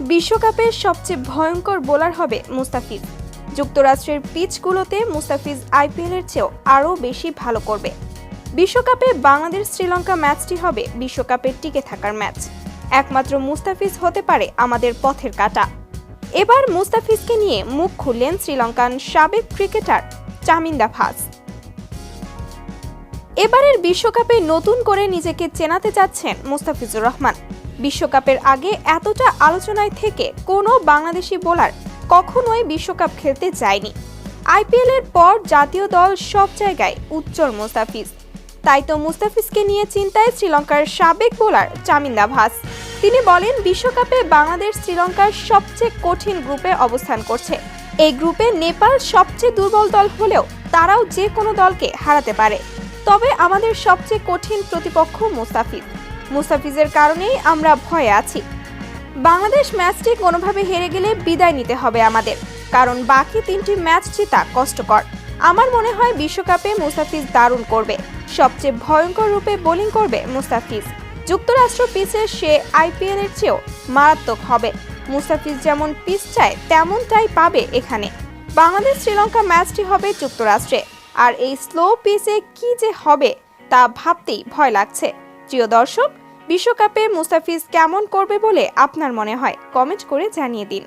বিশ্বকাপের সবচেয়ে ভয়ঙ্কর বোলার হবে মুস্তাফিজ। যুক্তরাষ্ট্রের পিচগুলোতে মুস্তাফিজ আইপিএলের চেয়েও আরও বেশি ভালো করবে। বিশ্বকাপে বাংলাদেশ শ্রীলঙ্কা ম্যাচটি হবে বিশ্বকাপের টিকে থাকার ম্যাচ। একমাত্র মুস্তাফিজ হতে পারে আমাদের পথের কাটা। এবার মুস্তাফিজকে নিয়ে মুখ খুললেন শ্রীলঙ্কান সাবেক ক্রিকেটার চামিন্দা ফাজ এবারের বিশ্বকাপে নতুন করে নিজেকে চেনাতে চাচ্ছেন মুস্তাফিজুর রহমান। বিশ্বকাপের আগে এতটা আলোচনায় থেকে কোনো বাংলাদেশি বোলার কখনোই বিশ্বকাপ খেলতে যায়নি। আইপিএল এর পর জাতীয় দল সব জায়গায় উজ্জ্বল মুস্তাফিজ। তাই তো মুস্তাফিজকে নিয়ে চিন্তায় শ্রীলঙ্কার সাবেক বোলার চামিন্দা ভাস তিনি বলেন, বিশ্বকাপে বাংলাদেশ শ্রীলঙ্কার সবচেয়ে কঠিন গ্রুপে অবস্থান করছে। এই গ্রুপে নেপাল সবচেয়ে দুর্বল দল হলেও তারাও যে কোনো দলকে হারাতে পারে। তবে আমাদের সবচেয়ে কঠিন প্রতিপক্ষ মুস্তাফিজ। মুস্তাফিজের কারণেই আমরা ভয়ে আছি। বাংলাদেশ ম্যাচটি কোনোভাবে হেরে গেলে বিদায় নিতে হবে আমাদের, কারণ বাকি তিনটি ম্যাচ জেতা কষ্টকর। আমার মনে হয় বিশ্বকাপে মুস্তাফিজ দারুণ করবে, সবচেয়ে ভয়ঙ্কর রূপে বোলিং করবে মুস্তাফিজ। যুক্তরাষ্ট্র পিচে সে আইপিএল এর চেয়েও মারাত্মক হবে, মুস্তাফিজ যেমন পিচ চায়, তেমনটাই পাবে এখানে। বাংলাদেশ শ্রীলঙ্কা ম্যাচটি হবে যুক্তরাষ্ট্রে, আর এই স্লো পিচে কি যে হবে তা ভাবতেই ভয় লাগছে। প্রিয় দর্শক বিশ্বকাপে মুস্তাফিজ কেমন করবে বলে আপনার মনে হয়? কমেন্ট করে জানিয়ে দিন।